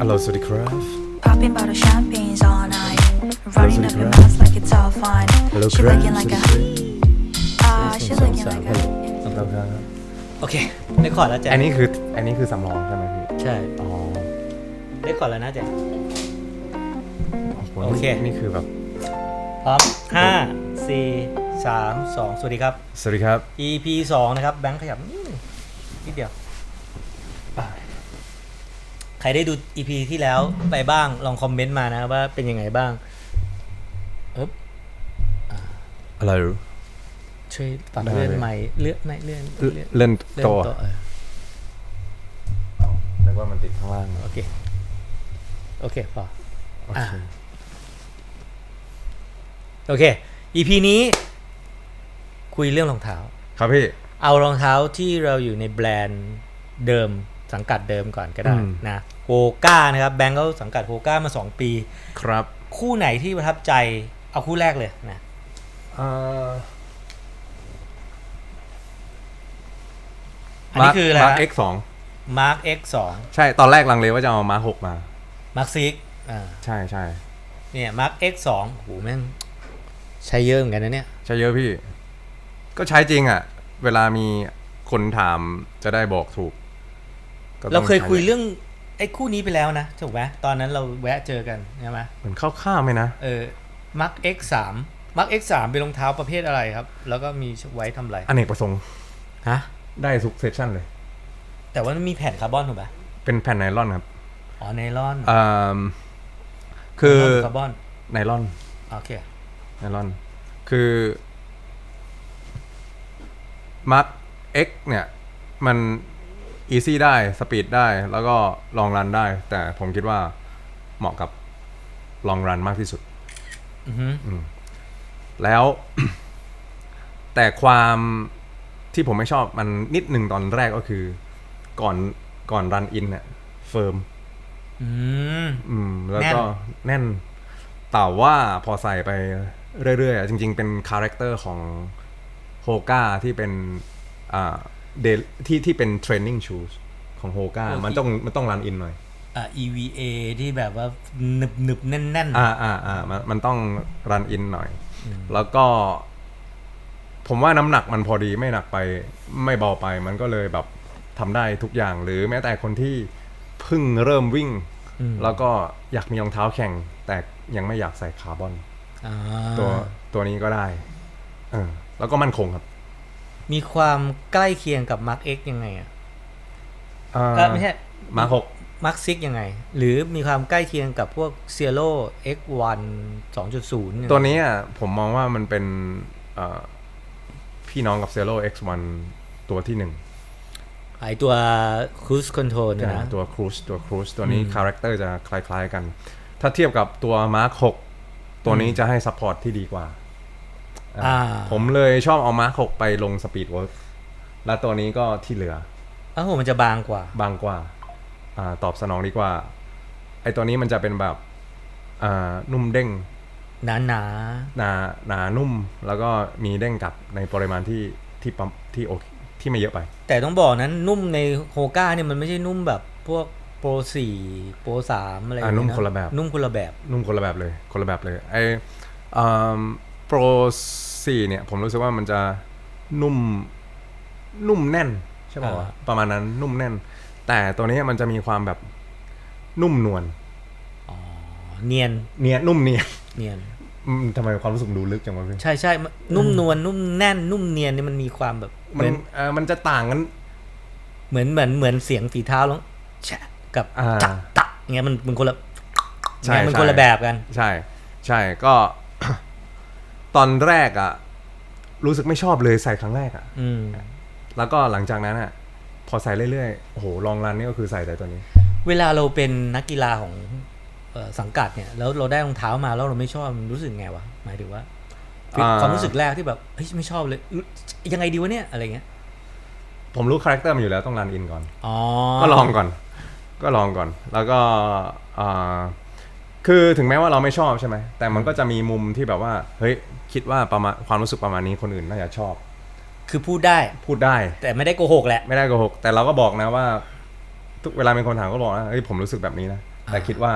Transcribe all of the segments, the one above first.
ฮัลโหลสวัสดีครับ Popping bottle champagnes all night. Running up your Hello, mouth like it's all fine. Hello, She Grant. looking like a. Ah, she looking like a. ครับครับโอเคได้คอร์ดแล้วแจ๊อันนี้คืออันนี้คือสำรองใช่ไหมพี่ใช่อ๋อได้คอร์ดแล้วนะแจ๊โหโอเคนี่คือแบบพร้อมห้าสี่สามสองสวัสดีครับ สวัสดีครับ EP สองนะครับ แบงค์ขยับนิดนึงนิดเดียว ใครได้ดู EP ที่แล้วไปบ้างลองคอมเมนต์มานะว่าเป็นยังไงบ้างเอ๊บอะไรรู้ช่วยปรับได้เลื่อนเลยไมค์เลื่อนไม่เลื่อนเลื่อนเล่นเลื่อนโตะโต๊ะเออนึกว่ามันติดข้างล่างโอเค โอเคพอโออ่าเคโอเค EP นี้คุยเรื่องรองเท้า ครับพี่ เอารองเท้าที่เราอยู่ในแบรนด์เดิม สังกัดเดิมก่อนก็ได้อืมนะโฮก้านะครับแบงก์เขาสังกัดโฮก้ามา 2 ปี ครับ คู่ไหนที่ประทับใจเอาคู่แรกเลยนะเอ่ออันนี้คืออะไรมาร์คเอ็กสองมาร์ค X ใช่ตอนแรกลังเลว่าจะเอามาร์คหกมา2มาร์คซิกอ่าใช่ใช่เนี่ยมาร์ค X 2โหแม่งใช้เยอะเหมือนกันนะเนี่ย ใช่เยอะพี่ ก็ใช้จริงอะ เวลามีคนถามจะได้บอกถูกก็ต้อง เราเคยคุยใช้เรื่องไอ้คู่นี้ไปแล้วนะถูกไหมตอนนั้นเราแวะเจอกันใช่ไหมเหมือนข้าวๆไหมนะเออมาร์ค X 3มาร์ค X 3เป็นรองเท้าประเภทอะไรครับ แล้วก็มีไว้ทำอะไรอเนกประสงค์ฮะได้ทุกเซสชั่นเลย แต่ว่ามันมีแผ่นคาร์บอนถูกไหมเป็นแผ่นไนลอนครับอ๋อไนลอนอ่าคือคาร์บอนไนลอนโอเคไนลอน คือมาร์ X เนี่ย มัน อีซี่ได้สปีดได้แล้วก็ลองรันได้ แต่ผมคิดว่าเหมาะกับลองรันมากที่สุดอือฮึแล้ว แต่ความที่ผมไม่ชอบมันนิดหนึ่งตอนแรกก็คือ ก่อนก่อนรันอินเนี่ยเฟิร์มอืมอืมแล้วแน่นก็แน่นแต่ว่าพอใส่ไปเรื่อยๆอะจริง ๆ เป็นคาแรคเตอร์ของโฮก้าที่เป็น อ่า เดที่ที่เป็นเทรนนิ่งชูสของโฮก้ามันต้องมันต้องรันอินหน่อย อ่า EVA ที่แบบว่าหนึบหนึบแน่นแน่นๆอ่าอ่าอ่ามันมันต้องรันอินหน่อย แล้วก็ ผมว่าน้ำหนักมันพอดีไม่หนักไป ไม่เบาไป มันก็เลยแบบทำได้ทุกอย่างหรือแม้แต่คนที่เพิ่งเริ่มวิ่งอืมแล้วก็อยากมีรองเท้าแข่ง แต่ยังไม่อยากใส่คาร์บอนอ่าตัวตัวนี้ก็ได้เออแล้วก็มั่นคงครับ มีความใกล้เคียงกับ Mark X ยังไงอะเอ่เออไม่ใช่ มาหก Mark 6ยังไง หรือมีความใกล้เคียงกับพวก Cielo X1 2.0ยังไงตัวนี้อะผมมองว่ามันเป็นเอ่อพี่น้องกับเซโ o X1 ตัวที่หนึ่งไอตัว Cruise Control เนี่ยนะ ตัวครู e ตัวครู e ตัวนี้อืมคาแรคเตอร์จะคล้ายๆกัน ถ้าเทียบกับตัวมาร์ค6ตัวนี้จะให้ซัพพอร์ตที่ดีกว่าอะอ่า ผมเลยชอบเอามาร์ค6ไปลงสปีดเวิร์กแล้วตัวนี้ก็ที่เหลือเอ้ามันจะบางกว่า บางกว่าอ่า ตอบสนองดีกว่า ไอตัวนี้มันจะเป็นแบบอ่านุ่มเด้งหนาหนาหนาหนานุ่มแล้วก็มีเด้งกลับในปริมาณที่ที่ปั๊มที่โอเคที่ไม่เยอะไปๆแต่ต้องบอกนั้นนุ่มในโฮก้าเนี่ยมันไม่ใช่นุ่มแบบพวกโปร4โปร3อะไรอ่านุ่มคนละแบบ นุ่มคนละแบบ นุ่มคนละแบบเลย คนละแบบเลยไอ โปรสี่เนี่ย ผมรู้สึกว่ามันจะนุ่มนุ่มแน่น ใช่ป่าววะอ่าประมาณนั้นนุ่มแน่น แต่ตัวนี้มันจะมีความแบบนุ่มนวลอ๋อเนียนเนียนนุ่มเนียนเนียนอืมทำไมความรู้สึกดูลึกจังวะพี่ใช่ใช่มันนุ่มนวลนุ่มแน่น นุ่มเนียนเนี่ยมันมีความแบบเหมันมือนเอ่อมันจะต่างกันเหมือนเหมือนเหมือนเสียงฝีเท้าแล้วแฉะกับอ่าจักตักเงี้ยมันมันคนละใช่เงี้ยมันใช่คนละแบบกัน ใช่ ใช่ก็ ตอนแรกอะรู้สึกไม่ชอบเลยใส่ครั้งแรกอะอืม แล้วก็หลังจากนั้นอะพอใส่เรื่อยๆโอ้โหลองรันนี่ก็คือใส่แต่ตัวนี้ เวลาเราเป็นนักกีฬาของเอ่อสังกัดเนี่ย แล้วเราได้รองเท้ามาแล้วเราไม่ชอบมันรู้สึกไงวะหมายถึงว่าอ่า ความรู้สึกแรกที่แบบเฮ้ยไม่ชอบเลยรู้ยังไงดีวะเนี่ยอะไรเงี้ยผมรู้คาแรคเตอร์มันอยู่แล้วต้องรันอินก่อน อ๋อก็ลองก่อน ก็ลองก่อน แล้วก็อ่า คือถึงแม้ว่าเราไม่ชอบใช่ไหมแต่มันก็จะมีมุมที่แบบว่า เฮ้ยคิดว่าประมาณความรู้สึกประมาณนี้คนอื่นน่าจะชอบ คือพูดได้พูดได้ แต่ไม่ได้โกหกแหละ ไม่ได้โกหก แต่เราก็บอกนะว่า ทุกเวลาเป็นคนถามก็บอกนะเฮ้ยผมรู้สึกแบบนี้นะแต่คิดว่า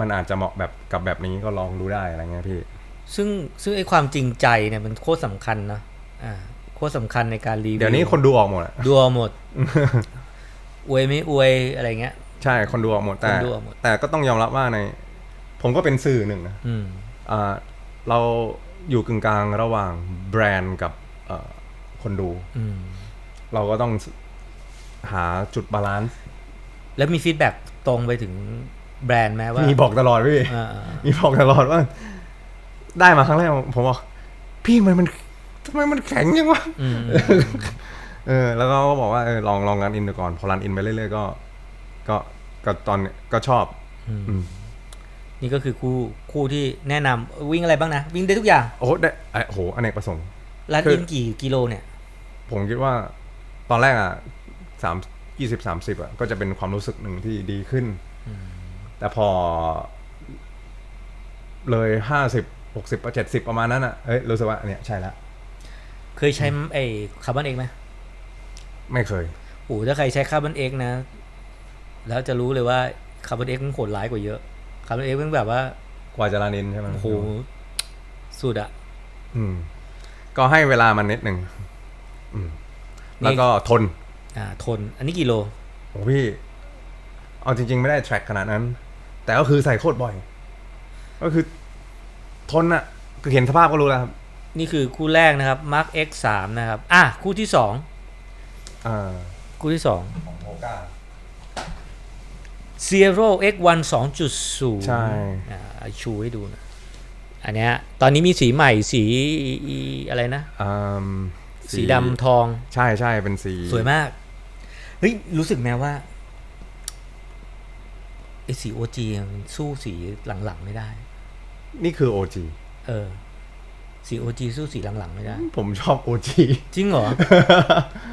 มันอาจจะเหมาะแบบกับแบบนี้ก็ลองดูได้อะไรเงี้ยพี่ ซึ่งซึ่งไอ้ความจริงใจเนี่ยมันโคตรสำคัญนะอ่าโคตรสำคัญในการรีวิวเดี๋ยวนี้คนดูออกหมดอะดูเอาหมดอวยไม่อวยอะไรเงี้ย ใช่คนดูออกหมดแต่คนดูออกหมด แต่ก็ต้องยอมรับว่าใน ผมก็เป็นสื่อหนึ่งนะอืม อ่าเราอยู่กึ่งกลางระหว่างแบรนด์กับเอ่อคนดู อืม เราก็ต้องหาจุดบาลานซ์แล้วมีฟีดแบ็กตรงไปถึงแบรนด์ไหมว่ามีบอกตลอดพี่ อ่าอ่าอ่ามีบอกตลอดว่า ได้มาครั้งแรกผมบอกพี่มันมันทำไมมันแข็งยังวะอืม เออ แล้วก็บอกว่าเออลองลองรันอินดูก่อน พอรันอินไปเรื่อยๆก็ ก็ก็ตอนเนี้ยก็ชอบอืมนี่ก็คือคู่คู่ที่แนะนำวิ่งอะไรบ้างนะ วิ่งได้ทุกอย่าง โอ้โหได้ไอ้โอ้โหอเนกประสงค์รันคืออินกี่กิโลเนี่ย ผมคิดว่าตอนแรกอะสามยี่สิบสามสิบอะก็จะเป็นความรู้สึกหนึ่งที่ดีขึ้น แต่พอ เลยห้าสิบหกสิบเจ็ดสิบประมาณนั้นอะเอ้ยรู้สึกว่าอันเนี้ยใช่ละ เคยใช้ไอ้คาร์บอนเอ็กไหมไม่เคยโอ้โหถ้าใครใช้คาร์บอนเอ็กนะ แล้วจะรู้เลยว่าคาร์บอนเอ็กมันโหดร้ายกว่าเยอะคาร์บอนเอ็กมันแบบว่ากว่าจะรันอินใช่ไหมโอ้โหสุดอะอืม ก็ให้เวลามันนิดหนึ่งอืม แล้วก็ทน อ่า ทน อันนี้กี่โลโอ้พี่ เอาจริง ๆ ไม่ได้ track ขนาดนั้น แต่ก็คือใส่โคตรบ่อย ก็คือ ทนอะคือเห็นสภาพก็รู้แล้วครับ นี่คือคู่แรกนะครับ Mark X 3นะครับ อะ คู่ที่สองอ่า คู่ที่สองของโอก้า Zero X 1 2.0 ใช่อ่าเอาชูให้ดูนะอันเนี้ยตอนนี้มีสีใหม่สีอีอะไรนะอืมสีดำทอง ใช่ใช่เป็นสี สวยมาก เฮ้ย รู้สึกไหมว่าไอ้สี OG มันสู้สีหลังๆไม่ได้ นี่คือ OG เออ สี OG สู้สีหลังๆไม่ได้ ผมชอบ OG จริงเหรอ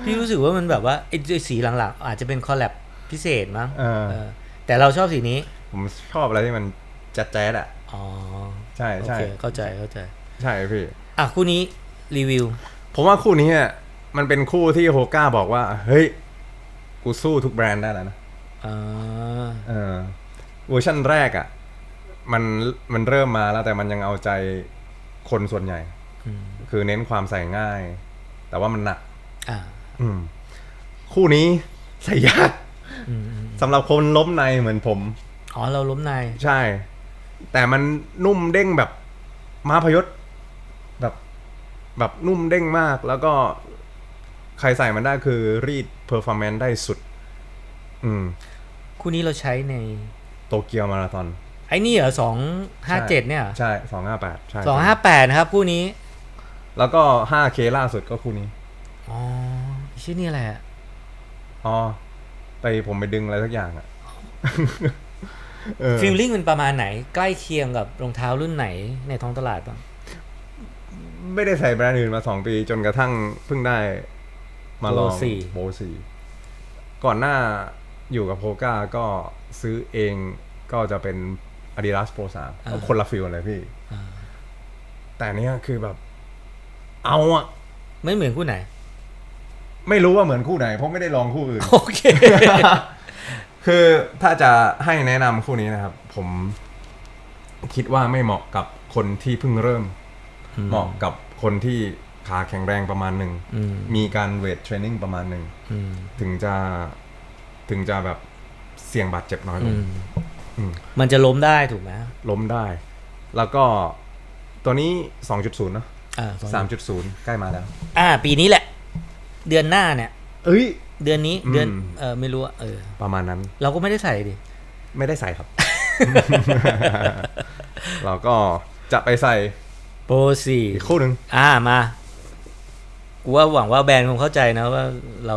พี่รู้สึกว่ามันแบบว่าไอ้ไอ้สีหลังๆ อาจจะเป็นคอลแลบพิเศษมั้งเออเออ แต่เราชอบสีนี้ ผมชอบอะไรที่มันแจ๊ดแจ๊ดๆอะอ๋อใช่โอใช่เคเข้าใจเข้าใจ ใช่พี่ อะคู่นี้รีวิว ผมว่าคู่นี้อะมันเป็นคู่ที่โฮก้าบอกว่า เฮ้ย กูสู้ทุกแบรนด์ได้แล้วนะอ่าเออเวอร์ชันแรกอะ่ะ มันมันเริ่มมาแล้วแต่มันยังเอาใจคนส่วนใหญ่ อืมคือเน้นความใส่ง่าย แต่ว่ามันหนัก อ่าอืม คู่นี้ใส่ยาก อืมอืม สำหรับคนล้มในเหมือนผม อ๋อเราล้มใน ใช่ แต่มันนุ่มเด้งแบบม้าพยศแบบ แบบนุ่มเด้งมาก แล้วก็ใครใส่มันได้คือรีดเพอร์ฟอร์แมนซ์ได้สุด อืม คู่นี้เราใช้ในโตเกียวมาราธอนไอ้นี่เหรอสองห้าเจ็ดเนี่ยใช่สองห้าแปดใช่สองห้าแปดนะครับคู่นี้ แล้วก็ห้าเคล่าสุดก็คู่นี้ อ๋อชื่อนี่อะไรอะอ๋อ ไปผมไปดึงอะไรสักอย่างอะเออฟีลลิ่งมันประมาณไหน ใกล้เคียงกับรองเท้ารุ่นไหนในท้องตลาดบ้างไม่ได้ใส่แบรนด์อื่นมาสองปีจนกระทั่งเพิ่งได้มาลองโบสี่โบสี่ก่อนหน้าอยู่กับโพก้าก็ซื้อเองก็จะเป็น Adidas Pro 3คนละฟิลเลยพี่อ่าแต่เนี้ยคือแบบ เอาอะไม่เหมือนคู่ไหน ไม่รู้ว่าเหมือนคู่ไหน เพราะไม่ได้ลองคู่อื่น โอเค คือถ้าจะให้แนะนำคู่นี้นะครับ ผมคิดว่าไม่เหมาะกับคนที่เพิ่งเริ่ม เหมาะกับคนที่ขาแข็งแรงประมาณหนึ่ง อืม มีการเวทเทรนนิ่งประมาณหนึ่ง อืมถึงจะถึงจะแบบเสี่ยงบาดเจ็บน้อยลอืงมอืมมันจะล้มได้ถูกไหมล้มได้ แล้วก็ตัวนี้ 2.0เนอะอ่าสาม3.0 ใกล้มาแล้ว อ่า ปีนี้แหละ เดือนหน้าเนี่ย เอ้ย เดือนนี้เดือนอืม เออไม่รู้อะเออ ประมาณนั้น เราก็ไม่ได้ใส่ดิ ไม่ได้ใส่ครับ เราก็จะไปใส่โปรสี่อีกคู่หนึ่งอ่ามา กูว่าหวังว่าแบรนด์คงเข้าใจนะว่าเรา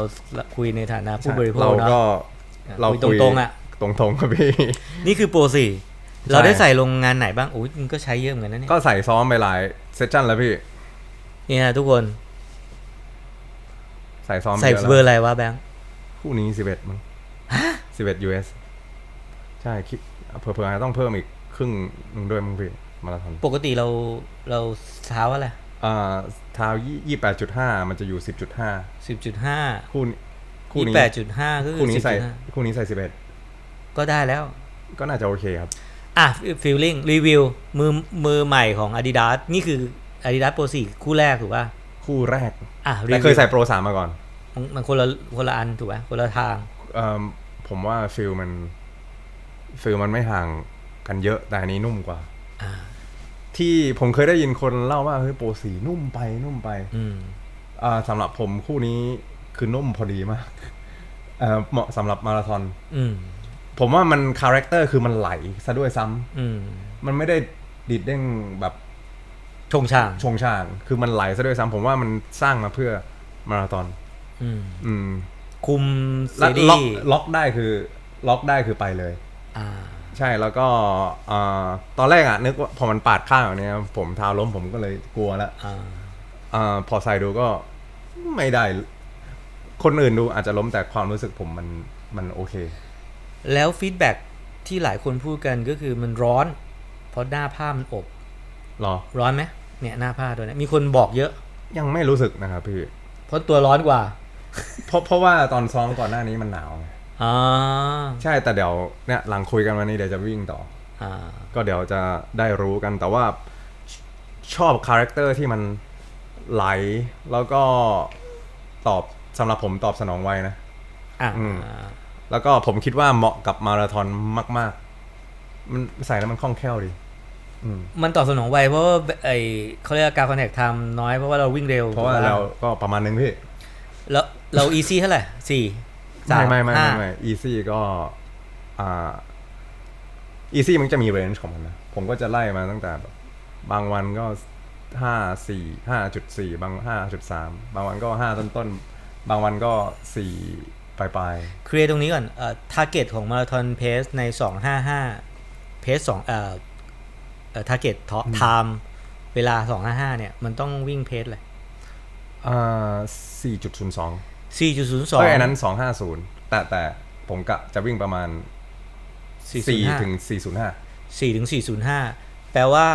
คุยในฐานะผู้บริโภเราคเนาะก็ เราคุยตรงๆอะตรงๆครับพี่ นี่คือโปรสี่เราได้ใส่ลงงานไหนบ้างโอ้ยมันก็ใช้เยอะเหมือนกันนะเนี่ยก็ใส่ซ้อมไปหลายเซสชั่นแล้วพี่ เนี่ยทุกคนใส่ซ้อมไปใส่เยอะเบอร์แล้วอะไรวะแบงค์คู่นี้สิบเอ็ดมั้งสิบเอ็ด US ใช่คิดเผื่อๆอาจจะต้องเพิ่มอีกครึ่งหนึ่งด้วยมั้งพี่มาราธอนปกติเราเราเท้าอะไรอ่าเท้ายี่แปดจุดห้ามันจะอยู่สิบจุดห้าสิบจุดห้าคู่นี้คู่ยี่นี้แปดจุดห้าก็คืคู่อนี้สิบใส่จุดห้าคู่นี้ใส่สิบเอ็ดก็ได้แล้ว ก็น่าจะโอเคครับ อะฟีลลิ่งรีวิวมือมือใหม่ของ Adidas นี่คือ Adidas Pro 4 คู่แรกถูกป่ะ คู่แรกอะรีแต่วิวเคยใส่โปรสามมาก่อน มันมันคนละคนละอันถูกป่ะคนละทางเอิ่มผมว่าฟิลมันฟิลมันไม่ห่างกันเยอะแต่อันนี้นุ่มกว่าอ่าที่ผมเคยได้ยินคนเล่าว่าเฮ้ยโปรสีนุ่มไปนุ่มไป อืมอ่าสำหรับผมคู่นี้คือนุ่มพอดีมากเอ่อเหมาะสำหรับมาราธอนอืมผมว่ามันคาแรคเตอร์คือมันไหลซะด้วยซ้ำอืมมันไม่ได้ดิดเด้งแบบชงช่างชงช่าง คือมันไหลซะด้วยซ้ำผมว่ามันสร้างมาเพื่อมาราธอน อืมอืมคุมและซีรีล็อกส์ล็อกได้คือ ล็อกได้คือไปเลย อ่า ใช่แล้วก็อ่าตอนแรกอะนึกว่าพอมันปาดข้างแบบเนี้ยผมเท้าล้มผมก็เลยกลัวแล้วอ่าอ่าพอใส่ดูก็ไม่ได้ คนอื่นดูอาจจะล้มแต่ความรู้สึกผมมันมันโอเค แล้วฟีดแบ็กที่หลายคนพูดกันก็คือมันร้อน เพราะหน้าผ้ามันอบรอ ร้อนไหมเนี่ยหน้าผ้าตัวเนี้ยมีคนบอกเยอะ ยังไม่รู้สึกนะครับพี่ เพราะตัวร้อนกว่า เพราะเพราะว่าตอนซ้อมก่อนหน้านี้มันหนาวไงอ่าใช่แต่เดี๋ยวเนี่ยหลังคุยกันวันนี้เดี๋ยวจะวิ่งต่อ อ่าก็เดี๋ยวจะได้รู้กันแต่ว่าชอบคาแรคเตอร์ที่มันไหล แล้วก็ตอบสำหรับผมตอบสนองไวนะ อ่าอืม แล้วก็ผมคิดว่าเหมาะกับมาราธอนมาก ๆ มันใส่แล้วมันคล่องแคล่วดี อืม มันตอบสนองไวเพราะว่าไอเขาเรียกว่าการคอนแทคไทม์น้อยเพราะว่าเราวิ่งเร็วเพราะว่าถูกปเราก็ประมาณนึงพี่ แล้ว เราอีซี่เท่าไหร่สี่สาไม่ไม่ไม่ห้าไม่ไม่ easy ก็อ่า easy มันจะมี range ของมันนะ ผมก็จะไล่มาตั้งแต่แบบบางวันก็ห้าสี่ห้าจุดสี่บางห้าจุดสามบางวันก็ห้าต้นต้นๆบางวันก็สี่ปลายปลายเคลียร์ตรงนี้ก่อนเอ่อทาร์เก็ตของมาราธอนเพสในสองห้าห้าเพสสองเอ่อเอ่อทาร์เก็ตไทม์เวลาสองห้าห้าเนี่ย มันต้องวิ่งเพสเลยๆอ่าสี่จุดศูนย์สอง สี่จุดศูนย์สองเอ้ยอันนั้นสองห้าศูนย์แต่แต่ผมกะจะวิ่งประมาณสี่ถึงสี่ศูนย์ห้าสี่ถึงสี่ศูนย์ห้าแปลว่า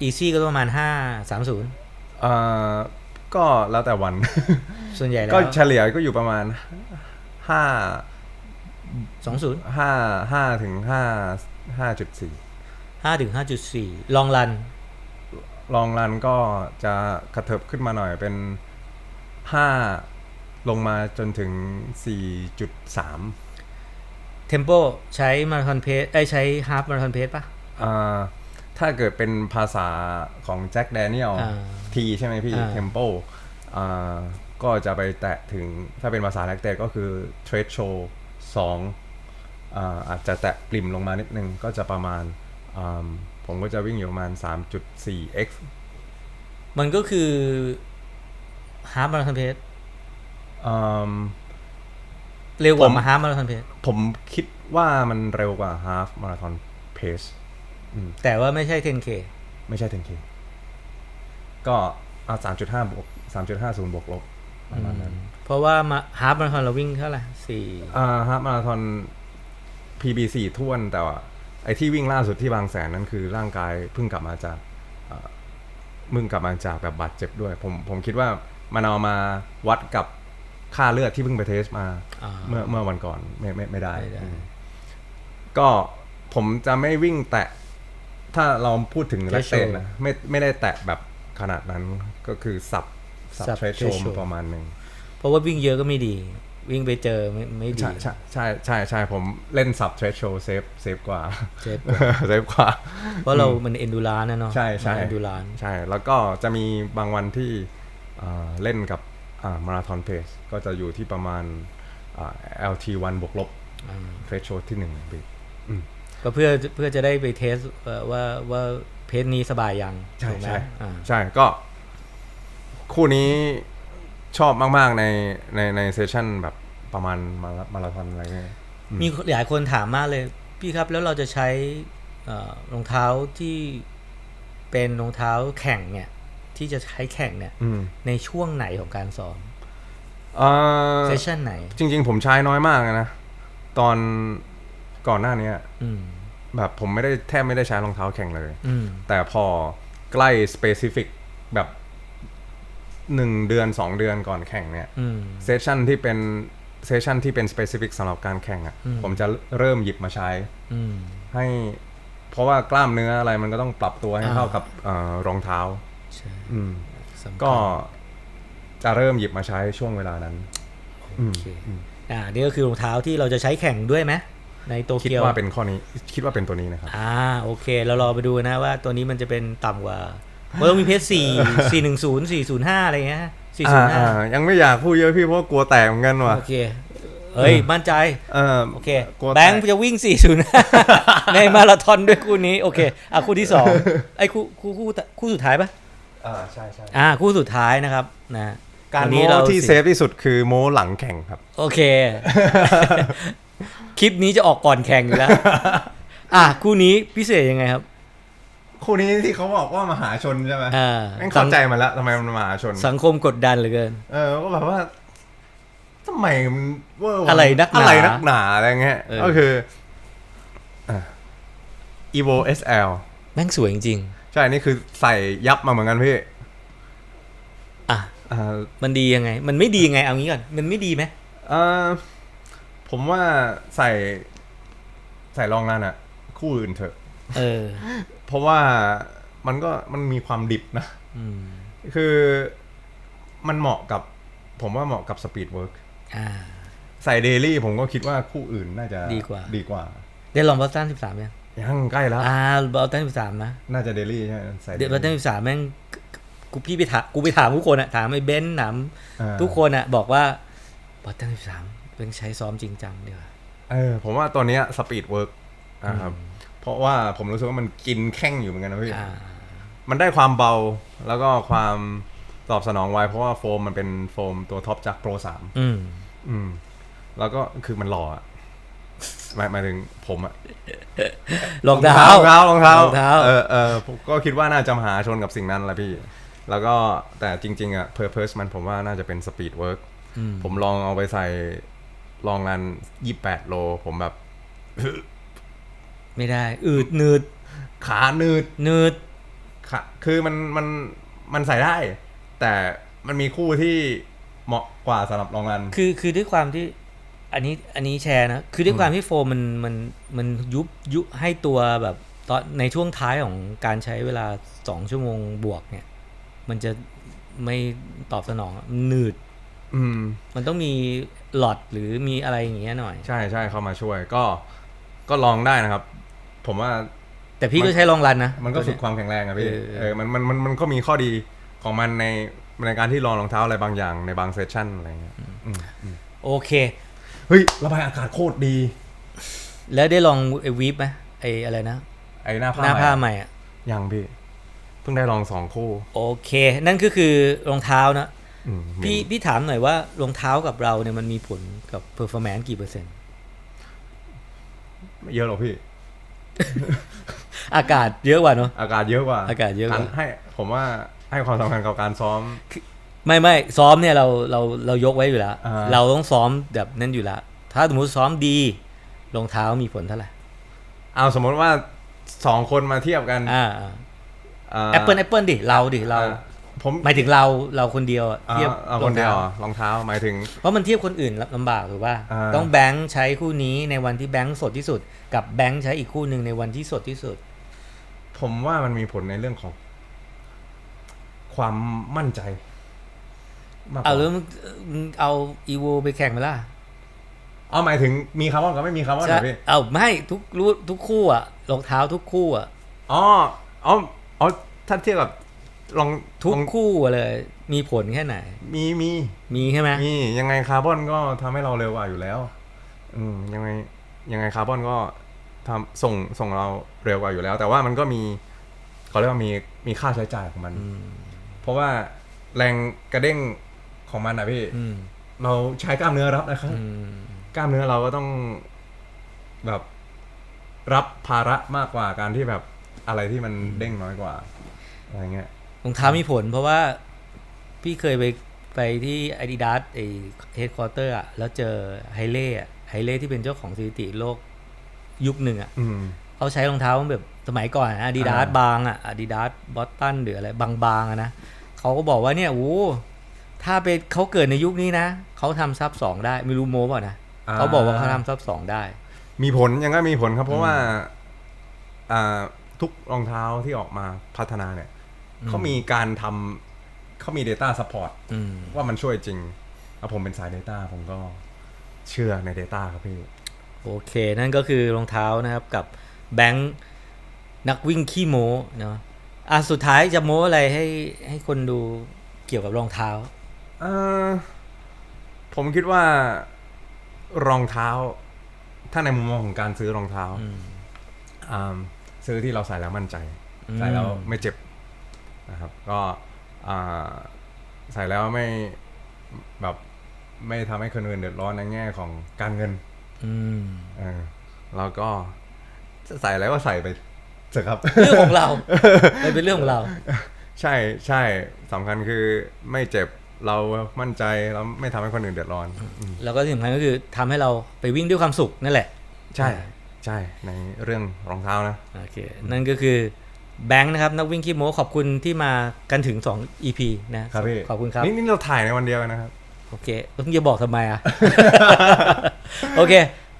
อีซี่ก็ประมาณห้าสามศูนย์อ่าก็แล้วแต่วัน ส่วนใหญ่แล้วก็เฉลี่ยก็อยู่ประมาณห้าสองศูนย์ห้าห้าถึงห้าห้าจุดสี่ห้าถึงห้าจุดสี่ลองรัน ลองรันก็จะกระเถิบขึ้นมาหน่อยเป็นห้า ลงมาจนถึงสี่จุดสามเทมโปใช้มาราธอนเพสไอยใช้ฮาฟมาราธอนเพสปะอ่าถ้าเกิดเป็นภาษาของแจ็คแดเนียลอ่าทีใช่ไหมพี่อ่าเทมโปอ่าก็จะไปแตะถึงถ้าเป็นภาษาแลกเตก็คือเทรดโชสองอ่าอาจจะแตะปริมลงมานิดนึงก็จะประมาณอ่าผมก็จะวิ่งอยู่ประมาณ 3.4x มันก็คือฮาฟมาราธอนเพสอืม เร็วกว่าผมมาฮาฟมาราธอนเพสผมคิดว่ามันเร็วกว่า half marathon pace แต่ว่าไม่ใช่ 10K ไม่ใช่ 10k ก็เอา3.5บวก3.50บวกลบประมาณนั้น เพราะว่ามาฮาฟมาราธอนเราวิ่งเท่าไหร่สี่อ่า half marathon PB 4ท่วนแต่ว่าไอ้ที่วิ่งล่าสุดที่บางแสนนั่นคือร่างกายเพิ่งกลับมาจากอ่ามึงกลับมาจากแบบบาดเจ็บด้วย ผมผมคิดว่ามันเอามาวัดกับ ค่าเลือดที่เพิ่งไปเทสมาาเมื่อเมื่อวันก่อนไม่ไม่ไม่ได้ไม่ได้อืมก็ผมจะไม่วิ่งแตะ ถ้าเราพูดถึงแลคเต Threshold นะไม่ไม่ได้แตะแบบขนาดนั้นก็คือสับสับสับเทรชโช threshold ประมาณหนึ่งเพราะว่าวิ่งเยอะก็ไม่ดี วิ่งไปเจอไม่ไม่ดีใช่ใช่ใช่ใช่ใช่ผมเล่นสับเทรชโชเซฟเซฟกว่าเซฟเซฟกว่า เพราะเรามันเอนดูรานนะเนาะใช่ใช่เอนดูรานใช่ แล้วก็จะมีบางวันที่อ่าเล่นกับ มาราธอนเพสก็จะอยู่ที่ประมาณอ่า LT1 บวกลบเทรชโชที่หนึ่งบิก็เพื่อเพื่อจะได้ไปเทสเอ่อว่าว่าเพจนี้สบายยังใช่ถูกไหมใช่อ่าใช่ก็ คู่นี้ชอบมาก ๆ ในในในเซสชั่นแบบประมาณมารามาราธอนอะไรเงี้ยมีหลายคนถามมากเลย พี่ครับแล้วเราจะใช้เอ่อรองเท้าที่เป็นรองเท้าแข่งเนี่ย ที่จะใช้แข่งเนี่ยอืมในช่วงไหนของการซ้อมอ่าเซสชั่นไหน จริง ๆ ผมใช้น้อยมากเลยนะ ตอนก่อนหน้านี้อืมแบบผมไม่ได้แทบไม่ได้ใช้รองเท้าแข่งเลยอืมแต่พอใกล้สเปซิฟิกแบบหนึ่งเดือนสองเดือนก่อนแข่งเนี่ยอืมเซสชั่นที่เป็นเซสชันที่เป็น specific สำหรับการแข่งอะ่ะ ผมจะเริ่มหยิบมาใช้อืมให้เพราะว่ากล้ามเนื้ออะไรมันก็ต้องปรับตัวให้อ่าเข้ากับเอ่อรองเท้าใช่ อืมสำคัญ ก็จะเริ่มหยิบมาใช้ช่วงเวลานั้น อืมโอเคอ่านี่ก็คือรองเท้าที่เราจะใช้แข่งด้วยไหมในโตคิดเกียวว่าเป็นข้อนี้คิดว่าเป็นตัวนี้นะครับ อ่าโอเค เรารอไปดูนะว่าตัวนี้มันจะเป็นต่ำกว่ามันต้องมีเพจสี่สี่หนึ่งศูนย์สี่ศูนย์ห้าอะไรเงี้ยสี่ศูนย์ห้าอ่ายังไม่อยากพูดเยอะพี่เพราะว่ากลัวแตกเหมือนกันว่ะโอเคเฮ้ย มั่นใจ เออ โอเค กลัวแบงค์ตก จะวิ่ง 4 0 ในมาราธอนด้วยคู่นี้ โอเค อะ คู่ที่สองไอ้คู่คู่คู่คู่สุดท้ายปะ อ่าใช่ใช่อ่าคู่สุดท้ายนะครับนะการวันโม้นี้เราที่เซฟที่สุดคือโม้หลังแข่งครับ โอเค คลิปนี้จะออกก่อนแข่งอยู่แล้ว อะคู่นี้พิเศษยังไงครับ คู่นี้ที่เขาบอกว่ามหาชนใช่ไหมอ่าแม่งเข้าใจมาแล้วทำไมมันมหาชน สังคมกดดันเหลือเกิน เออก็แบบว่าทำไมมันเวอร์วังอะไรนักหนาอะไรนักหนาอะไรเงี้ยเออก็คืออะ evo sl แม่งสวยจริง ใช่นี่คือใส่ยับมาเหมือนกันพี่ๆอะอ่ามันดียังไง มันไม่ดียังไงเอางี้ก่อนมันไม่ดีไหมเอ่อผมว่าใส่ ใส่รองงานอะคู่อื่นเถอะ เออ เพราะว่ามันก็มันมีความดิบนะอืมคือมันเหมาะกับผมว่าเหมาะกับสปีดเวิร์กอ่า ใส่เดลี่ผมก็คิดว่าคู่อื่นน่าจะดีกว่า ดีกว่า ได้ลองบอสตันสิบสามยัง ยังใกล้แล้วอ่าบอสตันสิบสามนะ น่าจะเดลี่ใช่ไหมใส่เดี๋ยวบอสตันสิบสามแม่งกูพี่ไปถามกูไปถามทุกคนอะถามไอ้เบนซ์ถามอ่าทุกคนอะบอกว่าบอสตันสิบสามเป็นใช้ซ้อมจริงจังดีกว่าเออผมว่าตัวเนี้ยสปีดเวิร์กนะครับเพราะว่าผมรู้สึกว่ามันกินแข้งอยู่เหมือนกันนะพี่อ่ามันได้ความเบาแล้วก็ความตอบสนองไวเพราะว่าโฟมมันเป็นโฟมตัวท็อปจากโปรสามอืมอืมแล้วก็คือมันหล่ออะ หมายหมายถึงผมอะรองเท้ารองเท้ารองเท้ารองเท้า เออเออผมก็คิดว่าน่าจะมหาชนกับสิ่งนั้นแหละพี่ แล้วก็แต่จริง ๆอะเพอร์เพสมันผมว่าน่าจะเป็นสปีดเวิร์กอืม ผมลองเอาไปใส่ลองงานยี่แปดโล ผมแบบ ไม่ได้ อืดหนืดขาหนืด หนืดขาคือมันมันมันใส่ได้ แต่มันมีคู่ที่เหมาะกว่าสำหรับลองงานคือคือด้วยความที่ อันนี้อันนี้แชร์นะ คือด้วยความที่โฟมมันมันมันยุบยุให้ตัวแบบตอนในช่วงท้ายของการใช้เวลาสองชั่วโมงบวกเนี่ย มันจะไม่ตอบสนองอะมันหนืดอืมมันต้องมีหลอดหรือมีอะไรอย่างเงี้ยหน่อย ใช่ใช่เข้ามาช่วยก็ก็ลองได้นะครับ ผมว่า แต่พี่ก็ใช้ลองรันนะมันก็ตัวฝึเยกความแข็งแรงอะพี่เออเออมันมันมันมันก็มีข้อดีของมันในในการที่ลองรองเท้าอะไรบางอย่างในบางเซสชั่นอะไรเงี้ยอืมอืมโอเค เฮ้ยระบายอากาศโคตรดี แล้วได้ลองไอ้วีฟไหมไอ้อะไรนะ ไอ้หน้าผ้าหน้าผ้าใหใหม่ม่อะยังพี่ เพิ่งได้ลองสองคู่ โอเค นั่นก็คือรองเท้านะอืมพี่พี่ถามหน่อยว่ารองเท้ากับเราเนี่ยมันมีผลกับเพอร์ฟอร์แมนซ์กี่เปอร์เซ็นต์ไม่เยอะหรอกพี่ อากาศเยอะกว่าเนอะ อากาศเยอะกว่าอากาศเยอะกว่า รให้ผมว่าให้ความสำคัญกับการซ้อม ไม่ไม่ซ้อมเนี่ยเราเราเรายกไว้อยู่แล้ว อ่า เราต้องซ้อมแบบนั้นอยู่แล้ว ถ้าสมมติซ้อมดีรองเท้ามีผลเท่าไหร่เอาสมมติว่าสองคนมาเทียบกันอ่าาแอปเปิลแอปเปิลดิเราดิเราอ่ผมหมายถึงเราเราคนเดียวอะอ่าเทียบเอารคอนงเดียวเท้าเหรอรองเท้าหมายถึง เพราะมันเทียบคนอื่นลำบากถูกป่ะอ่า ต้องแบงค์ใช้คู่นี้ในวันที่แบงค์สดที่สุด กับแบงค์ใช้อีกคู่หนึ่งในวันที่สดที่สุด ผมว่ามันมีผลในเรื่องของ ความมั่นใจ มากกเอาว่าแล้วมึงมึงเอาอีโวไปแข่งไหมล่ะเอาหมายถึงมีคาร์บอนกับไม่มีคาร์บอนเหรใช่อพี่เอาไม่ทุกรู้ทุกคู่อะรองเท้าทุกคู่อะอ๋ออ๋ออ๋อถ้าเทียบกับลองทุกลองคู่เลย มีผลแค่ไหน มีมีมีใช่ไหมมียังไงคาร์บอนก็ทำให้เราเร็วกว่าอยู่แล้ว อืมยังไงยังไงคาร์บอนก็ทำส่งส่งเราเร็วกว่าอยู่แล้ว แต่ว่ามันก็มีเขาเรียกว่ามีมีค่าใช้จ่ายของมันอืมเพราะว่าแรงกระเด้ง ของมันนะพี่อืมเราใช้กล้ามเนื้อรับนะครับอืมกล้ามเนื้อเราก็ต้องแบบรับภาระมากกว่าการที่แบบอะไรที่มันเด้งน้อยกว่าอะไรเงี้ยรองเท้ามีผลเพราะว่าพี่เคยไปไปที่ Adidas ไอเฮดคอร์เตอร์อะแล้วเจอไฮเล่อะไฮเล่ที่เป็นเจ้าของสถิติโลกยุคหนึ่งอะอืมเขาใช้รองเท้าแบบสมัยก่อนอาดิดาสอ่าบางอะอาดิดาสบอสตันหรืออะไรบางๆอะนะเขาก็บอกว่าเนี่ยโอ้ ถ้าเป็นเขาเกิดในยุคนี้นะเขาทำซับสองได้ไม่รู้โม้เปล่านะเขาบอกว่าเขาทำซับสองได้ มีผลยังก็มีผลครับ เพราะว่าอ่าทุกรองเท้าที่ออกมาพัฒนาเนี่ยเขามีการทำเขามี Data Support อืมว่ามันช่วยจริงแล้วผมเป็นสาย Data ผมก็เชื่อใน Data ครับพี่ โอเค นั่นก็คือรองเท้านะครับกับแบงค์นักวิ่งขี้โม้เนาะอะสุดท้ายจะโม้อะไรให้ให้คนดูเกี่ยวกับรองเท้า เอ่อผมคิดว่ารองเท้า ถ้าในมุมมองของการซื้อรองเท้าอืมอ่าซื้อที่เราใส่แล้วมั่นใจอืมใส่แล้วไม่เจ็บนะครับ ก็อ่าใส่แล้วไม่แบบไม่ทำให้คนอื่นเดือดร้อนในแง่ของการเงินอืมเออแล้วก็จะใส่อะไรก็ใส่ไปเถอะครับ เรื่องของเรามันเป็นเรื่องของเรา ใช่ใช่สำคัญคือไม่เจ็บ เรามั่นใจแล้วไม่ทำให้คนอื่นเดือดร้อนอืมแล้วก็ที่สำคัญก็คือทำให้เราไปวิ่งด้วยความสุขนั่นแหละ ใช่ใช่ในเรื่องรองเท้านะโอเคนั่นก็คือแบงค์นะครับนักวิ่งขี้โม้ขอบคุณที่มากันถึง 2 EP นะครับพี่ขอบคุณครับ นี่นี่เราถ่ายในวันเดียวกันนะครับ โอเคต้องจะบอกทำไมอะ โอเค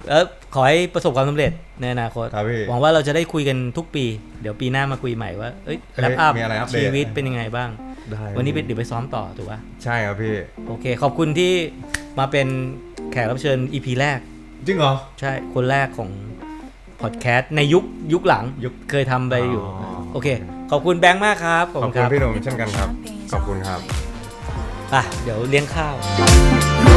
แล้วขอให้ประสบความสำเร็จในอนาคตครับพี่หวังว่าเราจะได้คุยกันทุกปี เดี๋ยวปีหน้ามาคุยใหม่ว่าเอ้ยเอ้ยแลปอัพมีอะไรอัปเดตชีวิตเป็นยังไงบ้าง ได้ วันนี้ไปเดี๋ยวไปซ้อมต่อถูกปะใช่ครับพี่ โอเค ขอบคุณที่มาเป็นแขกรับเชิญ EP แรก จริงเหรอ ใช่ คนแรกของพอดแคสต์ในยุคยุคหลังยุคเคยทำไปอยู่ อ๋อ โอเค ขอบคุณแบงค์มากครับขอบขอบคุณคุครับณพี่หนุ่มเช่นกันครับ ขอบคุณครับ อะเดี๋ยวเลี้ยงข้าว My